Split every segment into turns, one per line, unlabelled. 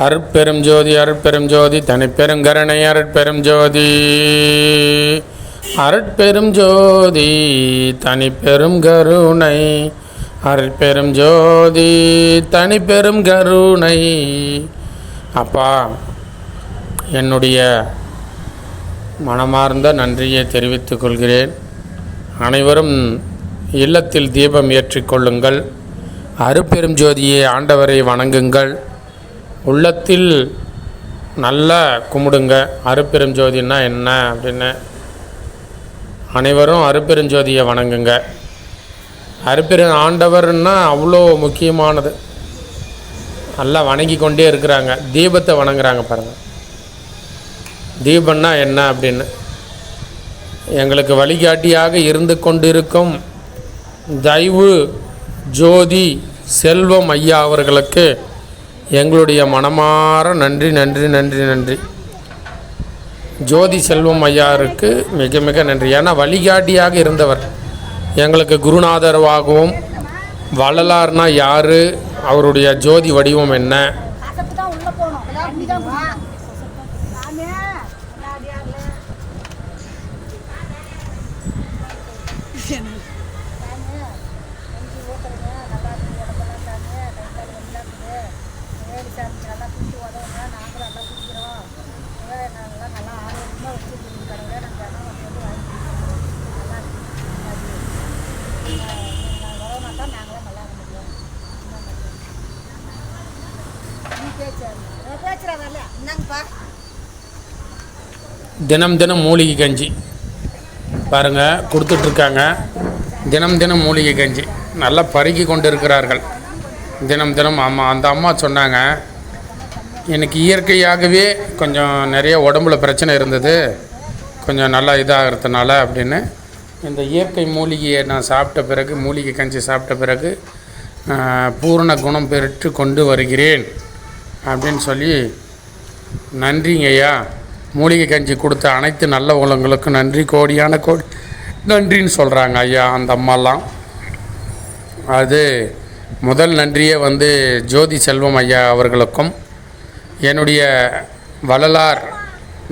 அருட்பெரும் ஜோதி அருட்பெரும் ஜோதி தனிப்பெரும் கருணை அருட்பெரும் ஜோதி. அருட்பெரும் ஜோதி தனிப்பெரும் கருணை. அருட்பெரும் ஜோதி தனிப்பெரும் கருணை. அப்பா என்னுடைய மனமார்ந்த நன்றியை தெரிவித்துக் கொள்கிறேன். அனைவரும் இல்லத்தில் தீபம் ஏற்றிக்கொள்ளுங்கள் அருப்பெரும் ஜோதியை ஆண்டவரை வணங்குங்கள். உள்ளத்தில் நல்லா கும்பிடுங்க. அருப்பெரும் என்ன அப்படின்னு. அனைவரும் அருப்பெருஞ்சோதியை வணங்குங்க. அருப்பெரு ஆண்டவர்னா அவ்வளோ முக்கியமானது. நல்லா வணங்கி கொண்டே இருக்கிறாங்க. தீபத்தை வணங்குறாங்க பாருங்கள் தீபம்னா என்ன அப்படின்னு. எங்களுக்கு வழிகாட்டியாக இருந்து கொண்டிருக்கும் தயவு ஜோதி செல்வம் ஐயா அவர்களுக்கு எங்களுடைய மனமார நன்றி நன்றி நன்றி நன்றி. ஜோதி செல்வம் ஐயாருக்கு மிக மிக நன்றி. ஏன்னா வழிகாட்டியாக இருந்தவர். எங்களுக்கு குருநாதரவாகவும் வள்ளலார்னா யார் அவருடைய ஜோதி வடிவம் என்ன?
Yeah தான் உள்ள போகணும் தண்ணி தான் குடிக்கணும். சாமி, விளையாடியாங்களே. சாமி, கஞ்சி ஊத்துறீங்க, நல்லா இருக்கு உடம்பெல்லாம் சாமி, கை கால் வலிலாம் இருக்குது. ஏழு சாமி நல்லா குடிச்சு உதவுங்க, நாங்களும் நல்லா குடிக்கிறோம். இதே நாங்கெல்லாம் நல்லா ஆரோக்கியமா வச்சிருக்கீங்க கடவுளே, நாங்க தினம் வந்து வந்து வாங்கி குடிக்கிறோம். நல்லா இருக்கு. அது, நீங்க- நீங்க உறவுனா தான் நாங்களும் நல்லா இருக்க முடியும். இந்த மாதிரி. நீ பேச்சாரு பேச்சுறா வரல என்னங்கப்பா
தினம் தினம் மூலிகை கஞ்சி. பாருங்கள் கொடுத்துட்ருக்காங்க. தினம் தினம் மூலிகை கஞ்சி. நல்லா பருகி கொண்டு இருக்கிறார்கள் தினம் தினம் ஆமாம் அந்த அம்மா சொன்னாங்க எனக்கு இயற்கையாகவே கொஞ்சம் நிறைய உடம்புல பிரச்சனை இருந்தது. கொஞ்சம் நல்லா இதாகிறதுனால அப்படின்னு. இந்த இயற்கை மூலிகையை நான் சாப்பிட்ட பிறகு மூலிகை கஞ்சி சாப்பிட்ட பிறகு பூரண குணம் பெற்று கொண்டு வருகிறேன் அப்படின்னு சொல்லி நன்றிங்க ஐயா மூலிகை கஞ்சி கொடுத்த அனைத்து நல்ல உலகங்களுக்கும் நன்றி கோடியான கோடி. நன்றின்னு சொல்கிறாங்க ஐயா அந்த அம்மாலாம். அது முதல் நன்றியே வந்து ஜோதி செல்வம் ஐயா அவர்களுக்கும். என்னுடைய வள்ளலார்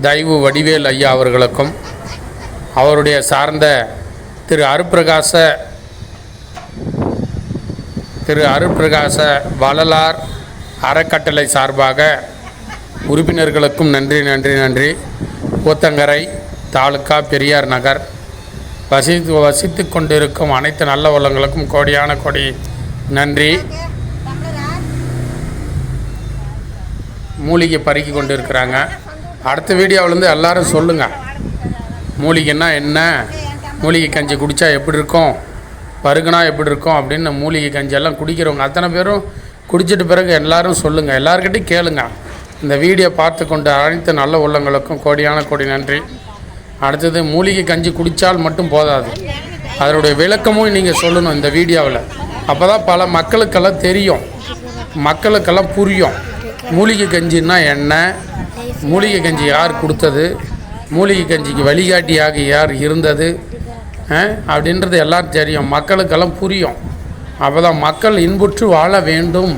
தயவு வடிவேல் ஐயா அவர்களுக்கும். அவருடைய சார்ந்த திரு அருப்பிரகாச திரு அருப்பிரகாச வள்ளலார் அறக்கட்டளை சார்பாக உறுப்பினர்களுக்கும் நன்றி நன்றி நன்றி. கூத்தங்கரை தாலுக்கா பெரியார் நகர். வசித்து வசித்து கொண்டிருக்கும் அனைத்து நல்ல உள்ளங்களுக்கும் கோடியான கோடி நன்றி. மூலிகை பருக்கி கொண்டு இருக்கிறாங்க அடுத்த வீடியோவிலேருந்து எல்லாரும் சொல்லுங்கள் மூலிகைன்னா என்ன? மூலிகை கஞ்சி குடித்தா எப்படி இருக்கும்? பருகுனா எப்படி இருக்கும்? அப்படின்னு மூலிகை கஞ்சி எல்லாம் குடிக்கிறவங்க. அத்தனை பேரும் குடிச்சிட்டு பிறகு எல்லாரும் சொல்லுங்கள் எல்லாருக்கிட்டையும் கேளுங்கள் இந்த வீடியோ பார்த்து கொண்ட அனைத்து நல்ல உள்ளங்களுக்கும் கோடியான கோடி நன்றி. அடுத்தது மூலிகை கஞ்சி குடித்தால் மட்டும் போதாது. அதனுடைய விளக்கமும் நீங்கள் சொல்லணும் இந்த வீடியோவில். அப்போ தான் பல மக்களுக்கெல்லாம் தெரியும். மக்களுக்கெல்லாம் புரியும். மூலிகை கஞ்சின்னா என்ன? மூலிகை கஞ்சி யார் கொடுத்தது? மூலிகை கஞ்சிக்கு வழிகாட்டியாக யார் இருந்தது? அப்படின்றது எல்லாம் தெரியும். மக்களுக்கெல்லாம் புரியும். அப்போ தான் மக்கள் இன்புற்று வாழ வேண்டும்.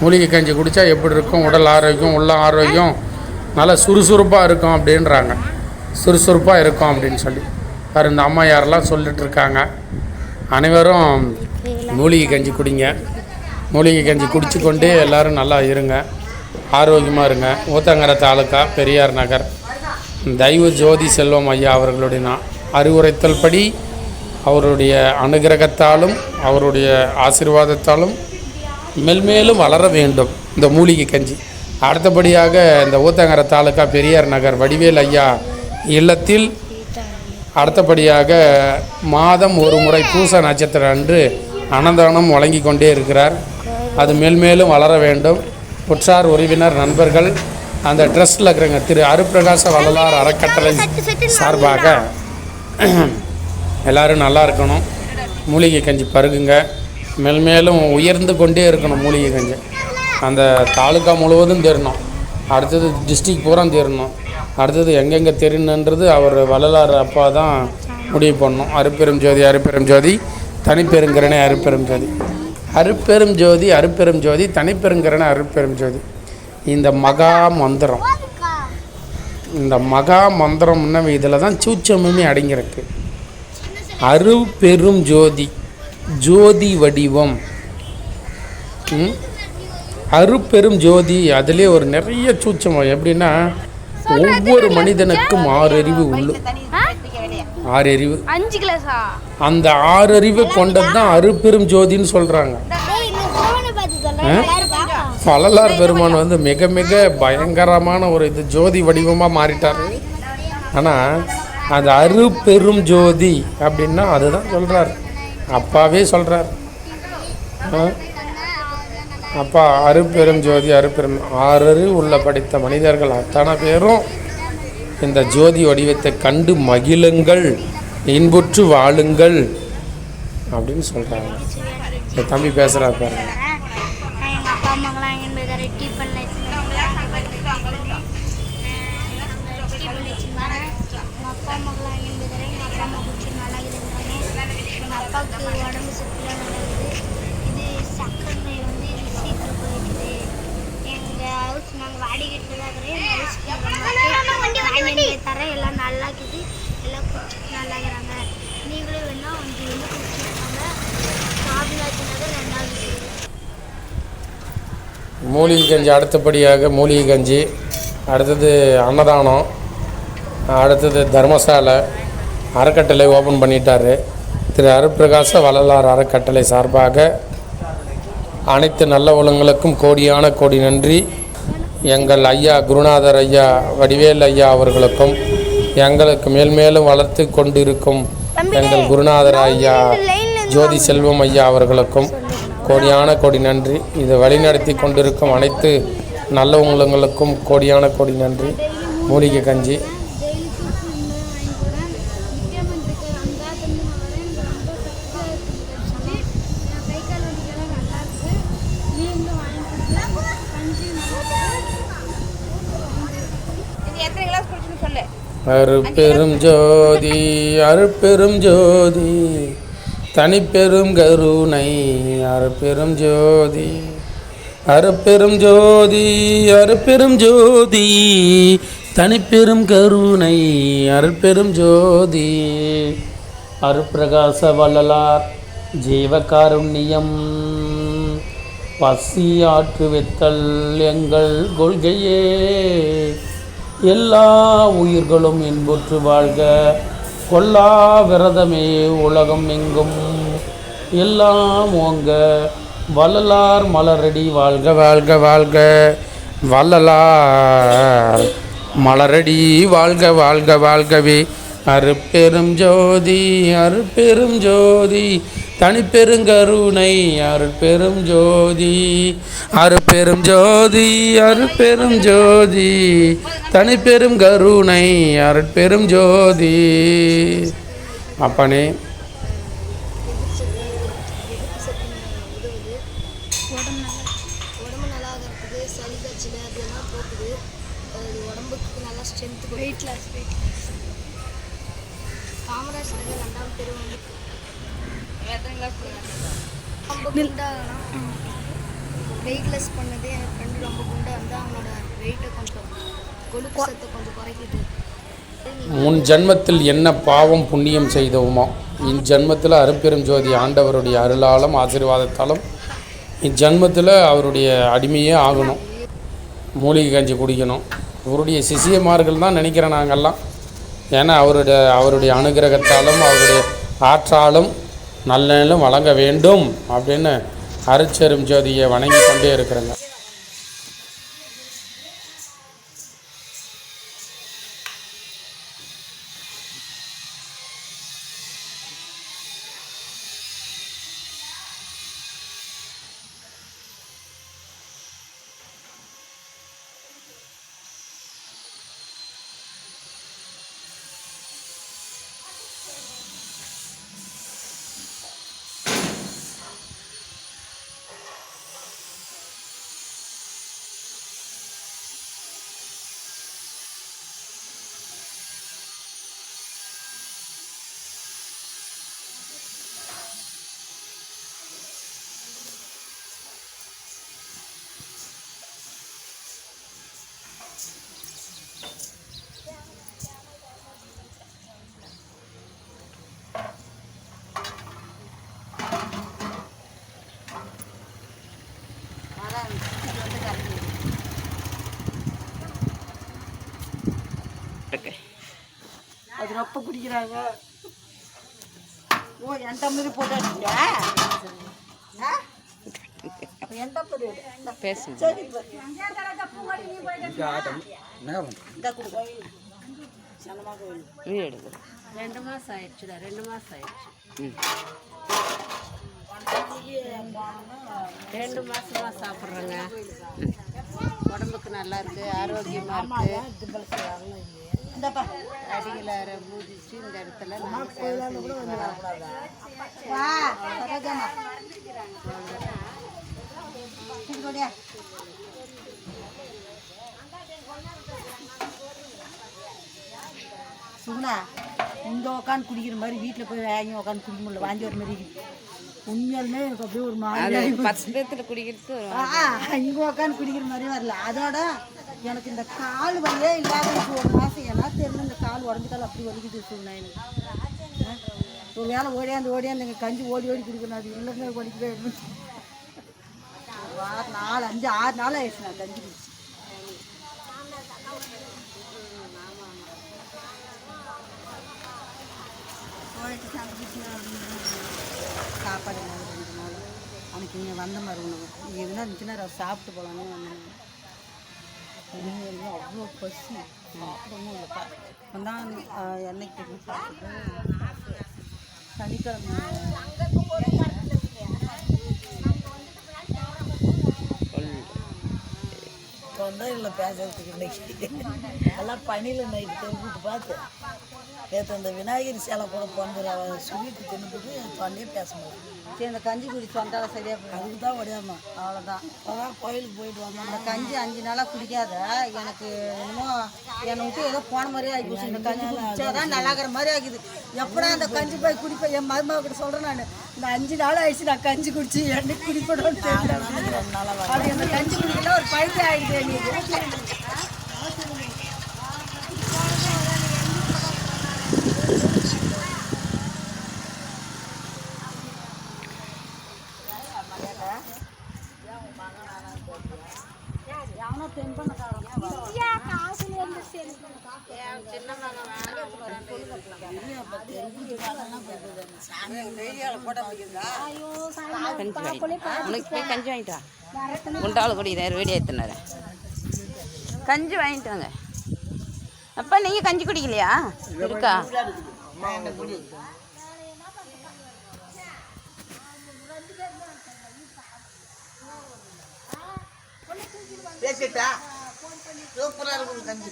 மூலிகை கஞ்சி குடித்தா எப்படி இருக்கும்? உடல் ஆரோக்கியம் உள்ள ஆரோக்கியம் நல்லா சுறுசுறுப்பாக இருக்கும் அப்படின்றாங்க. சுறுசுறுப்பாக இருக்கும் அப்படின்னு சொல்லி. வேறு இந்த அம்மா யாரெல்லாம் சொல்லிட்டு இருக்காங்க அனைவரும் மூலிகை கஞ்சி குடிங்க. மூலிகை கஞ்சி குடிச்சு கொண்டு எல்லோரும் நல்லா இருங்க. ஆரோக்கியமாக இருங்க. ஊத்தங்கரை தாலுக்கா பெரியார் நகர். தெய்வ ஜோதி செல்வம் ஐயா அவர்களுடைய நான் அறிவுரைத்தல் படி அவருடைய அனுகிரகத்தாலும் அவருடைய ஆசீர்வாதத்தாலும் மெல்மேலும் வளர வேண்டும். இந்த மூலிகை கஞ்சி. அடுத்தபடியாக இந்த ஊத்தங்கரை தாலுக்கா பெரியார் நகர் வடிவேல் ஐயா இல்லத்தில் அடுத்தபடியாக மாதம் ஒரு முறை பூச நட்சத்திரம் அன்று அன்னதானம் வழங்கி கொண்டே இருக்கிறார். அது மேல்மேலும் வளர வேண்டும். உற்றார் உறவினர் நண்பர்கள் அந்த ட்ரஸ்ட்டில் இருக்கிறவங்க திரு அருப்பிரகாச வள்ளலார் அறக்கட்டளை சார்பாக எல்லாரும் நல்லா இருக்கணும். மூலிகை கஞ்சி பருகுங்க. மேல்மேலும் உயர்ந்து கொண்டே இருக்கணும் மூலிகை கஞ்சி. அந்த தாலுக்கா முழுவதும் தெரியணும் அடுத்தது டிஸ்ட்ரிக்ட் பூரா தெரியணும் அடுத்தது எங்கெங்கே தெரியணுன்றது அவர் வள்ளலார் அப்பா தான் முடிவு பண்ணணும். அருப்பெரும் ஜோதி அருப்பெரும் ஜோதி தனிப்பெருங்கரணை அருப்பெரும் ஜோதி. அருப்பெரும் ஜோதி அருப்பெரும் ஜோதி தனிப்பெருங்கரணை அருப்பெரும் ஜோதி. இந்த மகா மந்திரம். இந்த மகா மந்திரம்னா இதில் தான் சூச்சமுமே அடங்கியிருக்கு. அருப்பெரும் ஜோதி. ஜோதி வடிவம்? அருப்பெரும் ஜோதி அதிலே ஒரு நிறைய சூட்சமம். எப்படின்னா ஒவ்வொரு மனிதனுக்கும் ஆறு அறிவு உள்ள ஆறு அறிவு அந்த ஆறு அறிவு கொண்டது தான் அருப்பெரும் ஜோதின்னு சொல்கிறாங்க வள்ளலார் பெருமான் வந்து மிக மிக பயங்கரமான ஒரு இது ஜோதி வடிவமாக மாறிட்டார். ஆனால் அது அருப்பெரும் ஜோதி அப்படின்னா அதுதான் சொல்கிறார் அப்பாவே சொல்கிறார் அப்பா அருப்பெரும் ஜோதி அருப்பெரும் ஆறரு உள்ள படித்த மனிதர்கள் அத்தனை பேரும் இந்த ஜோதி வடிவத்தை கண்டு மகிழுங்கள் இன்புற்று வாழுங்கள் அப்படின்னு சொல்கிறாங்க என் தம்பி பேசுகிறா பாருங்க
எங்கள் அப்பா அம்மாக்கெல்லாம் எங்கே போய் டிஃபன் டிஃபன் வச்சுருந்தாங்க எங்கள் அப்பா அம்மாக்கெல்லாம் எங்கே போய் எங்கள் அப்பா அம்மா குடிச்சு நல்லா இருக்குதுங்க எங்கள் அப்பாவுக்கு உடம்பு சுற்றுலா நல்லது இது சக்கரை வந்து இது சீக்கிரம் போயிடுது. எங்கள் ஹவுஸ் நாங்கள் வாடகைட்டு தான் இருக்கிறேன் தரேன் எல்லாம் நல்லா இருக்குது. எல்லாம் குடிச்சிட்டு நல்லா இருக்கிறாங்க. நீங்களும் வேணா அவங்க வந்து குடிச்சிருக்காங்க? காபிராஜ் ரெண்டாவது
மூலிகை கஞ்சி அடுத்தபடியாக மூலிகை கஞ்சி அடுத்தது அன்னதானம் அடுத்தது தர்மசாலை அறக்கட்டளை ஓப்பன் பண்ணிட்டாரு. திரு அருட்பிரகாச வள்ளலார் அறக்கட்டளை சார்பாக அனைத்து நல்ல உள்ளங்களுக்கும் கோடியான கோடி நன்றி. எங்கள் ஐயா குருநாதர் ஐயா வடிவேல் ஐயா அவர்களுக்கும் எங்களுக்கு மேல்மேலும் வளர்த்து கொண்டிருக்கும் எங்கள் குருநாதர் ஐயா ஜோதி செல்வம் ஐயா அவர்களுக்கும் கோடியான கோடி நன்றி. இதை வழிநடத்தி கொண்டிருக்கும் அனைத்து நல்ல உள்ளங்களுக்கும் கோடியான கோடி நன்றி. மூலிகை கஞ்சி. அருப்பெரும் ஜோதி அருப்பெரும் ஜோதி தனிப்பெரும் கருணை அருப்பெரும் ஜோதி அருப்பெரும் ஜோதி அருப்பெரும் ஜோதி தனிப்பெரும் கருணை அருப்பெரும் ஜோதி. அருப்பிரகாச வள்ளலார் ஜீவகாருண்யம் பசி ஆற்றுவித்தல் எங்கள் கொள்கையே. எல்லா உயிர்களும் இன்புற்று வாழ்க. கொல்லா விரதமே உலகம் எங்கும். எல்லாம் ஓங்க. வள்ளலார் மலரடி வாழ்க வாழ்க வாழ்க. வள்ளலார் மலரடி வாழ்க வாழ்க வாழ்கவே. அருப்பெரும் ஜோதி அருப்பெரும் ஜோதி. தனிப்பெருங்கருணை அருட்பெரும் ஜோதி. அருட்பெரும் ஜோதி அருட்பெரும் ஜோதி. தனிப்பெரும் கருணை அருட்பெரும் ஜோதி. அப்பனே
கொழுப்பு சத்தை கொஞ்சம் குறைக்குது.
முன் ஜென்மத்தில் என்ன பாவம் புண்ணியம் செய்தோமோ இஜன்மத்தில் அருப்பெரும் ஜோதி ஆண்டவருடைய அருளாலும் ஆசீர்வாதத்தாலும் இஜன்மத்தில் அவருடைய அடிமையே ஆகணும். மூலிகை கஞ்சி குடிக்கணும். அவருடைய சிசியமார்கள் தான் நினைக்கிறேன் நாங்கள்லாம். ஏன்னா அவருடைய அவருடைய அனுகிரகத்தாலும் அவருடைய ஆற்றாலும் நல்லலும் வழங்க வேண்டும் அப்படின்னு அருச்செரும் ஜோதியை வணங்கி கொண்டே இருக்கிறேங்க.
இப்ப. இந்தா கொடுங்க. சனமா கோயில்.
வீடியோ எடுக்கிறேன்
ரெண்டு மாதம் ஆயிடுச்சுடா ரெண்டு மாதம் ஆயிடுச்சு. ரெண்டு மாசமா சாப்பிட்றேங்க. உடம்புக்கு நல்லா இருக்கு ஆரோக்கியமா இருக்கு.
இந்தாப்பா.
அடிகளார மூதிச்சு இந்த இடத்துல நான்.
வா, சரோஜாம்மா. சுகுணா இங்கே உட்காந்து குடிக்கிற மாதிரி வீட்டில் போய் வாங்கி உட்காந்து குடிக்க முடியல வாங்கி ஒரு மாதிரி. உண்மையாலுமே எனக்கு அப்படியே ஒரு
அது
மாதிரி
பத்து பேர்த்துல குடிக்கிறது ஒரு
இங்கே உட்காந்து குடிக்கிற மாதிரி வரல அதோட எனக்கு இந்த கால் வழியே இல்லாத ஒரு மாதம் ஏன்னா தெரிஞ்சு இந்த கால் உடஞ்ச அப்படி வலிக்குது சொன்னேன் எனக்கு. ஒரு வேலை ஓடியாந்து ஓடியாந்து எங்கள் கஞ்சி ஓடி ஓடி கொடுக்கணும். அது எங்களுக்கு வலிக்கவே வாரம் நாலு அஞ்சு ஆறு நாள் ஆயிடுச்சு நான் கஞ்சி குடிச்சு. சாப்பாடு ரெண்டு நாள். அன்னைக்கு இங்கே வந்த மாதிரி உணவு. இங்கே இருந்தால் இருந்துச்சுன்னா சாப்பிட்டு போகலான்னு வந்தேன். உண்மையிலுமே அவ்வளோ பசி சாப்பிடவும் இல்லைப்பா வந்தான் என்னைக்கு சாப்பிட்டு சனிக்கிழமை.
இல்லை பேசுறதுக்கு இன்னைக்கு எல்லாம் பனியில் நைட்டு தெரிஞ்சுட்டு பார்த்து. நேற்று அந்த விநாயகர் சேலை கூட பிறந்துரு அவ ஸ்வீட்டு தின்னுட்டு தொண்டையே பேச முடியல.
சரி அந்த கஞ்சி குடிச்சு வந்தாலும் சரியாக போயிடும்.
அதுக்கு தான் ஒடியாந்தோம்
அவ்வளோதான்
அதான் கோயிலுக்கு போயிட்டு வந்தோம்.
அந்த கஞ்சி அஞ்சு நாளாக குடிக்காத எனக்கு என்னமோ என்னை விட்டு ஏதோ போன மாதிரியே ஆகி போச்சு. இந்த கஞ்சி குடிச்சாதான் நல்லாகிற மாதிரி ஆகுது. எப்படா அந்த கஞ்சி போய் குடிப்பேன் என் மருமக கிட்ட சொல்கிறேன் நான். இந்த அஞ்சு நாள் ஆயிடுச்சு நான் கஞ்சி குடிச்சு என்னைக்கு குடிப்படணும்னு தெரியல. அப்படி அந்த கஞ்சி குடிக்கலாம் ஒரு பைத்தியம் ஆகிடுது எனக்கு.
உனக்கு போய் கஞ்சி வாங்கிட்டா வா குண்டாவில் குடிக்கிறேன் வீடியோ எடுத்துனாரு கஞ்சி வாங்கிட்டு வாங்க. அப்பா நீங்கள் கஞ்சி குடிக்கலையா? இருக்கா?
பேசிட்டா? சூப்பராக இருக்கும் கஞ்சி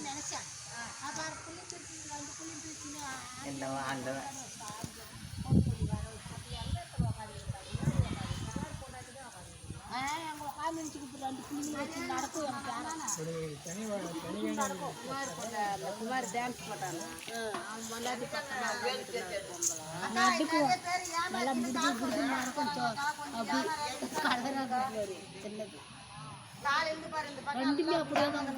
என்னவா ஆண்டவன்.
குமார் டான்ஸ் போட்டாங்க
நல்லா முடிஞ்சு முடிஞ்சு அப்படி கலராக சின்னது ரெண்டுமே அப்படியே தான்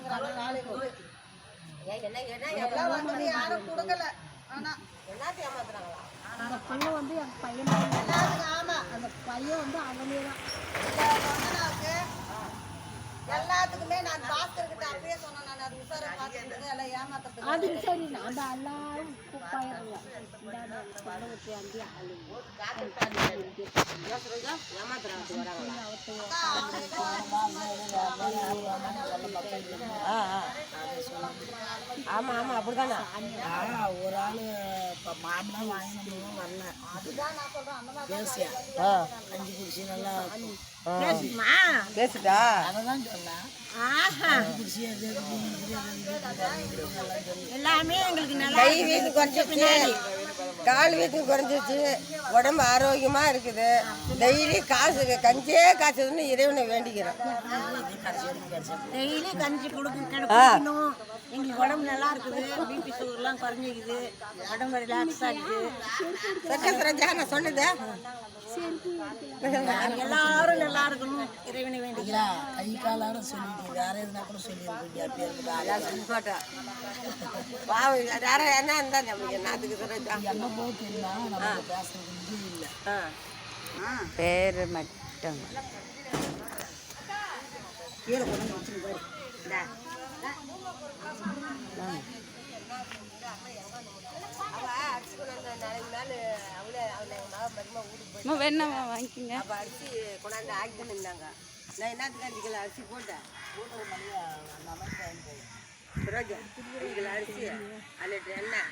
யாரும் கொடுக்கல. ஆனா அந்த பையன் வந்து என் பையன் ஆமா. அந்த பையன் வந்து அவனே தான். எல்லாத்துக்குமே நான் பாஸ்கர் கிட்ட அப்பயே சொன்னேன் நான். அது உசார பாத்துக்கிட்டு எல்லாம் ஏமாத்தது அது சரி நான் எல்லாரும் பயிரல இந்த பழ வச்சு அங்கே
ஆமாம் ஆமாம் அப்படிதானே ஆ ஒரு ஆள் இப்போ மாமனா வாங்கினோம் வரல பேசியா அஞ்சு குடிச்சு நல்லா
பேசுடா
அதை தான் சொன்னேன் அஞ்சு குடிச்சு அது எல்லாம்
எங்களுக்கு நல்லா
கை வீட்டு குறைஞ்சிருச்சு. கால் வீட்டு குறைஞ்சிருச்சு. உடம்பு ஆரோக்கியமா இருக்குது. டெய்லி காசு கஞ்சே காசுன்னு இறைவனை வேண்டிக்கிறோம்.
டெய்லி கஞ்சி கொடுக்க குடிக்கணும். எங்களுக்கு உடம்பு நல்லா இருக்குது. பிபி சுகர்லாம் குறைஞ்சிக்குது. உடம்பு ரிலாக்ஸாக இருக்குது
சொன்னதே.
எல்லாரும் நல்லா இருக்கணும். இறைவனை வேண்டி
ஐயா கை காலாட சொல்லிட்டு வேற எதுனா கூட சொல்லியிருக்கீங்க
என்ன இருந்தா என்னத்துக்கு சரோஜா
என்ன நம்ம இது இல்லை.
பேர் மட்டும்.
கீழே கொண்டு வந்து வச்சுட்டு போயிரு.
வேணாமா வாங்கிக்கோங்க.
அப்போ அரிசி கொண்டாந்து ஆகிட்டு இருந்தாங்க. நான் என்னத்துக்கு அஞ்சு கிலோ அரிசி போட்டேன். போட்டு அரிசி அன்னைக்கு எண்ணெய்.